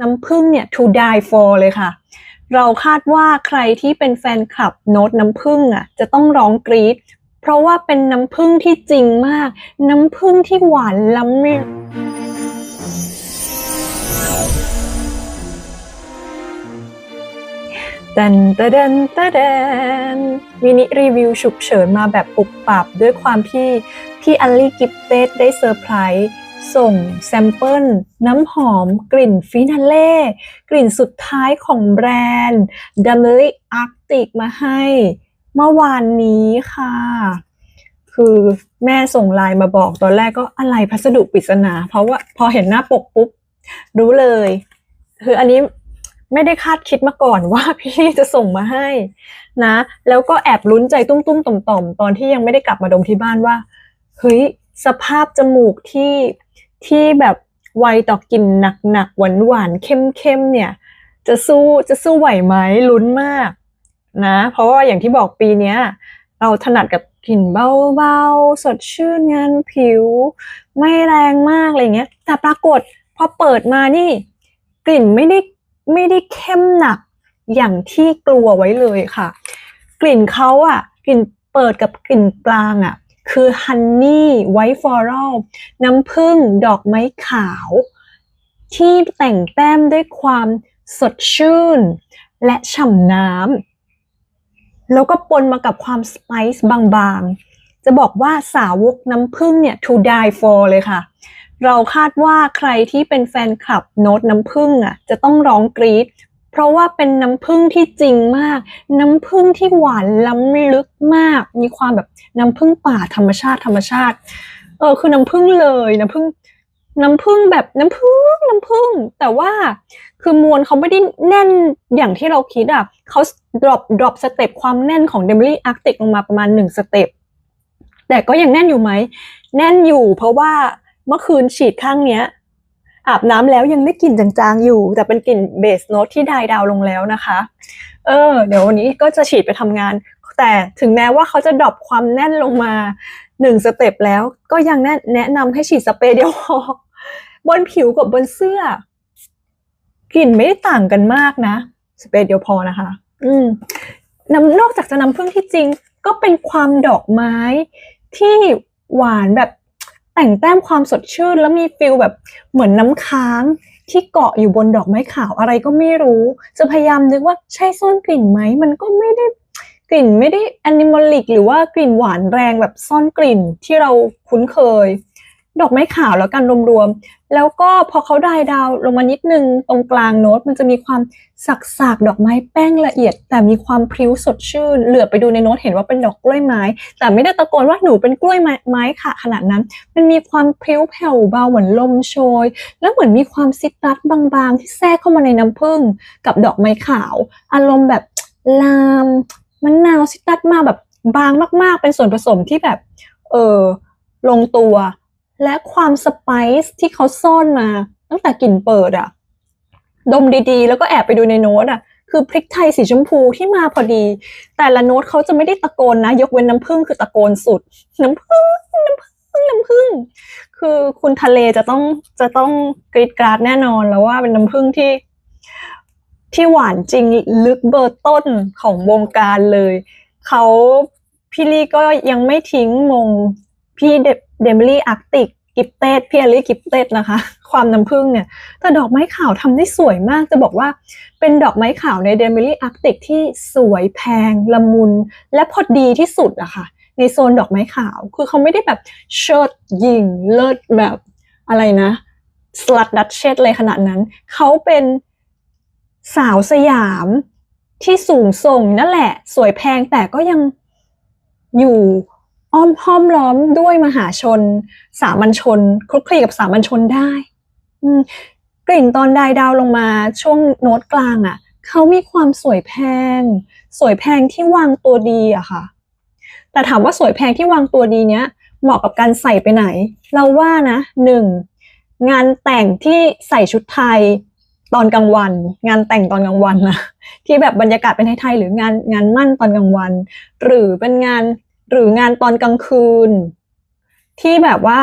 น้ำผึ้งเนี่ย to die for เลยค่ะ เราคาดว่าใครที่เป็นแฟนคลับโน้ตน้ำผึ้งอะจะต้องร้องกรี๊ดเพราะว่าเป็นน้ำผึ้งที่จริงมาก น้ำผึ้งที่หวานล้ำดันตะดันตะดันมินิรีวิวฉุกเฉินมาแบบปุบปับด้วยความที่พี่อัลลี่กิฟเต็ดได้เซอร์ไพรส์ ส่งแซมเปิลน้ำหอมกลิ่นฟินาเล่กลิ่นสุดท้ายของแบรนด์ d a m e r y Arctic มาให้เมื่อวานนี้ค่ะ คือแม่ส่งไลน์มาบอกตอนแรกก็อะไรพัสดุปริศนา เพราะว่าพอเห็นหน้าปกปุ๊บ รู้เลย คืออันนี้ไม่ได้คาดคิดมาก่อนว่าพี่จะส่งมาให้นะ แล้วก็แอบลุ้นใจตุ้มๆต่อมๆ ตอนที่ยังไม่ได้กลับมาดมที่บ้านว่า เฮ้ย สภาพจมูกที่ที่แบบไวต่อกลิ่นหนักๆหวานๆเข้มๆเนี่ย จะสู้จะสู้ไหวไหมลุ้นมากนะ เพราะว่าอย่างที่บอกปีเนี้ย เราถนัดกับกลิ่นเบาๆ สดชื่นงานผิว ไม่แรงมากอะไรเงี้ย แต่ปรากฏพอเปิดมานี่ กลิ่นไม่ได้ไม่ได้เข้มหนักอย่างที่กลัวไว้เลยค่ะ กลิ่นเขาอะกลิ่นเปิดกับกลิ่นกลางอะ คือฮันนี่ไวท์ฟลอรัลน้ำผึ้งดอกไม้ขาว ที่แต่งแต้มด้วยความสดชื่น และฉ่ำน้ำแล้วก็ปนมากับความสไปซ์บางๆ จะบอกว่าสาวกน้ำผึ้งเนี่ย to die for เลยค่ะ เราคาดว่าใครที่เป็นแฟนคลับโน้ตน้ำผึ้งอะจะต้องร้องกรี๊ด เพราะว่าเป็นน้ำผึ้งที่จริงมาก น้ำผึ้งที่หวานล้ำลึกมาก มีความแบบน้ำผึ้งป่าธรรมชาติธรรมชาติ เออคือน้ำผึ้งเลยน้ำผึ้งน้ำผึ้งแบบน้ำผึ้งน้ำผึ้งแต่ว่าคือมวลเขาไม่ได้แน่นอย่างที่เราคิดอะเขา drop drop สเต็ปความแน่นของ d e m i l y Arctic ลงมาประมาณหนึ่งสเต็ปแต่ก็ยังแน่นอยู่ไหม แน่นอยู่เพราะว่าเมื่อคืนฉีดข้างเนี้ย อาบน้ำแล้วยังได้กลิ่นจางๆอยู่ แต่เป็นกลิ่นเบสโน e ที่ดายดาวลงแล้วนะคะ เออ เดี๋ยววันนี้ก็จะฉีดไปทำงาน แต่ถึงแม้ว่าเขาจะดรอปความแน่นลงมาหนึ่งสเต็ปแล้ว ก็ยังแนะนำให้ฉีดสเปรย์เดียวพอบนผิวกับบนเสื้อ กลิ่นไม่ได้ต่างกันมากนะ สเปรย์เดียวพอนะคะ อืมน้ำนอกจากจะน้ำผึ้งที่จริง ก็เป็นความดอกไม้ที่หวานแบบ แต่งแต้มความสดชื่น แล้วมีฟิลแบบเหมือนน้ำค้างที่เกาะอยู่บนดอกไม้ขาวอะไรก็ไม่รู้ จะพยายามนึกว่าใช่ซ่อนกลิ่นไหมมันก็ไม่ได้กลิ่นไม่ได้แอนิมอลิกหรือว่ากลิ่นหวานแรงแบบซ่อนกลิ่นที่เราคุ้นเคย ดอกไม้ขาวแล้วกันรวมๆ แล้วก็พอเขาไดายดาวลงมานิดนึงตรงกลางโน้ตมันจะมีความสักสากๆ ดอกไม้แป้งละเอียด แต่มีความพริ้วสดชื่น เหลือไปดูในโน้ตเห็นว่าเป็นดอกกล้วยไม้ แต่ไม่ได้ตะโกนว่าหนูเป็นกล้วยไม้ไม้ค่ะขนาดนั้น มันมีความพริ้วแผ่วเบาเหมือนลมโชย แล้วเหมือนมีความซิตรัสบางๆ ที่แทรกเข้ามาในน้ำผึ้งกับดอกไม้ขาว อารมณ์แบบลามมะนาวซิตรัสมาแบบบางมากๆ เป็นส่วนผสมที่แบบเออลงตัว และความสไปซ์ที่เขาซ่อนมา ตั้งแต่กลิ่นเปิดอะดมดีๆ แล้วก็แอบไปดูในโน้ตอะคือพริกไทยสีชมพูที่มาพอดี แต่ละโน้ตเขาจะไม่ได้ตะโกนนะ ยกเว้นน้ำผึ้งคือตะโกนสุด น้ำผึ้งน้ำผึ้งน้ำผึ้งคือคุณทะเลจะต้องจะต้องกรีดกราดแน่นอนแล้วว่าเป็นน้ำผึ้งที่ ที่หวานจริงลึกเบอร์ต้นของวงการเลย เขาพี่ลี่ก็ยังไม่ทิ้งมง พี่เดมลี่อาร์กติกกิฟเต็ดพี่อลี่กิฟเต็ดนะคะ ความน้ำผึ้งเนี่ย แต่ดอกไม้ขาวทำได้สวยมาก จะบอกว่าเป็นดอกไม้ขาวในเดมิลี่อาร์กติกที่สวยแพง ละมุน และพอดีที่สุดอะค่ะ ในโซนดอกไม้ขาว คือเขาไม่ได้แบบเชิดยิง เลิศแบบอะไรนะสลัดดัตเชตเลยขนาดนั้น เขาเป็นสาวสยามที่สูงส่งนั่นแหละ สวยแพงแต่ก็ยังอยู่ อ้อมห้อมล้อมด้วยมหาชน สามัญชนคลุกคลีกับสามัญชนได้กลิ่นตอนดายดาวลงมาช่วงโน้ตกลางอะ่ะเขามีความสวยแพง สวยแพงที่วางตัวดีอะค่ะ แต่ถามว่าสวยแพงที่วางตัวดีเนี้ยเหมาะกับการใส่ไปไหน เราว่านะหนึ่งงานแต่งที่ใส่ชุดไทยตอนกลางวัน งานแต่งตอนกลางวันนะที่แบบบรรยากาศเป็นไทยๆหรืองานงานมั่นตอนกลางวัน หรือเป็นงาน หรืองานตอนกลางคืน ที่แบบว่า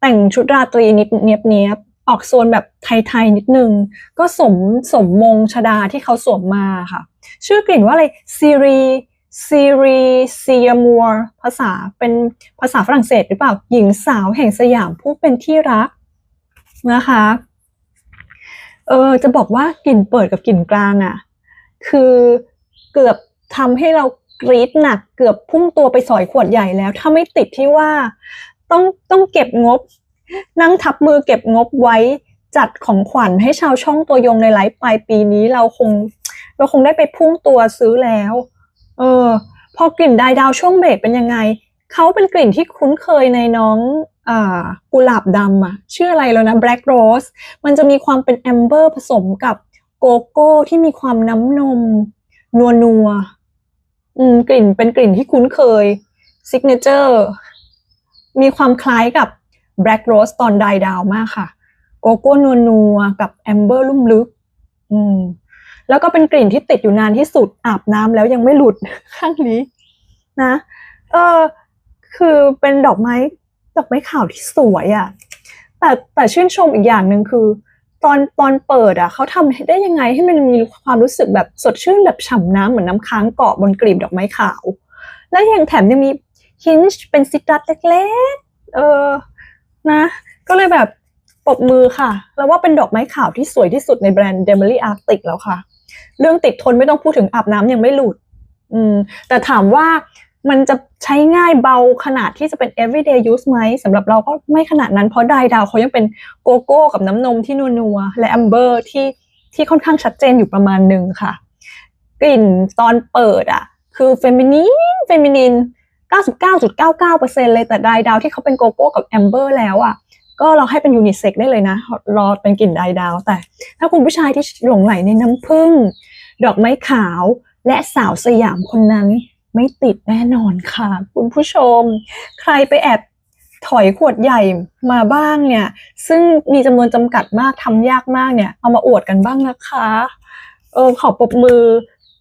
แต่งชุดราตรีนิดเนียบเนียบออกโซนแบบไทยๆนิดนึง ก็สมสมมงชดาที่เขาสวมมาค่ะ ชื่อกลิ่นว่าอะไรซีรีซีรีซียมัวภาษาเป็นภาษาฝรั่งเศสหรือเปล่า หญิงสาวแห่งสยามผู้เป็นที่รักนะคะเออจะบอกว่ากลิ่นเปิดกับกลิ่นกลางอะ่ะ คือเกือบทำให้เรา กรีดหนักเกือบพุ่งตัวไปสอยขวดใหญ่แล้ว ถ้าไม่ติดที่ว่าต้องต้องเก็บงบ นั่งทับมือเก็บงบไว้จัดของขวัญให้ชาวช่องตัวยงในไลฟ์ปลายปีนี้เราคง เราคงได้ไปพุ่งตัวซื้อแล้ว เออ พอกลิ่นไดายดาวช่วงเบรกเป็นยังไง เขาเป็นกลิ่นที่คุ้นเคยในน้องอ่ากุหลาบดำอะชื่ออะไรแล้วนะ Black Rose มันจะมีความเป็นแอมเบอร์ผสมกับโกโก้ที่มีความน้ำนม นัวนัว อืมกลิ่นเป็นกลิ่นที่คุ้นเคยซิกเนเจอร์มีความคล้ายกับ Black Rose ตอนไดดาวมากค่ะ โกโก้นัวนัวๆกับแอมเบอร์ลุ่มลึก อืม แล้วก็เป็นกลิ่นที่ติดอยู่นานที่สุดอาบน้ำแล้วยังไม่หลุดข้างนี้ นะ เออ คือเป็นดอกไม้ ดอกไม้ขาวที่สวยอะ่ะ แต่แต่ชื่นชมอีกอย่างหนึ่งคือ ตอนตอนเปิดอะเขาทำได้ยังไงให้มันมีความรู้สึกแบบสดชื่นแบบฉ่ำน้ำเหมือนน้ำค้างเกาะบนกลีบดอกไม้ขาว แล้วยังแถมยังมีฮินช์เป็นซิตรัสเล็กๆ เออนะ ก็เลยแบบปรบมือค่ะ แล้วว่าเป็นดอกไม้ขาวที่สวยที่สุดในแบรนด์ d e m e r y Arctic แล้วค่ะ เรื่องติดทนไม่ต้องพูดถึงอาบน้ำยังไม่หลุด อืม แต่ถามว่า มันจะใช้ง่ายเบาขนาดที่จะเป็น everyday use ไหมสำหรับเราก็ไม่ขนาดนั้นเพราะไดดาวเขายังเป็นโกโก้กับน้ำนมที่นัวๆและแอมเบอร์ที่ที่ค่อนข้างชัดเจนอยู่ประมาณหนึ่งค่ะ กลิ่นตอนเปิดอะ คือเฟมินีนเฟมินิน99.99%เลยแต่ไดดาวที่เขาเป็นโกโก้กับแอมเบอร์แล้วอะก็เราให้เป็นยูนิเซ็กได้เลยนะ รอเป็นกลิ่นไดดาว แต่ถ้าคุณผู้ชายที่หลงไหลในน้ำผึ้งดอกไม้ขาวและสาวสยามคนนั้น ไม่ติดแน่นอนค่ะ คุณผู้ชม ใครไปแอบถอยขวดใหญ่มาบ้างเนี่ย ซึ่งมีจำนวนจำกัดมากทำยากมากเนี่ย เอามาอวดกันบ้างนะคะเออขอปรบมือ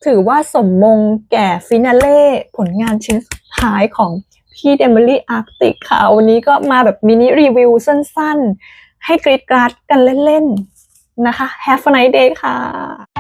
ถือว่าสมมงแก่ฟินาเล่ผลงานชิ้นสุดท้ายของพี่เดม e รี่อาร์ติกค่ะ วันนี้ก็มาแบบมินิรีวิวสั้นๆ ให้กรีดกราดกันเล่นๆ นะคะ Have a nice day ค่ะ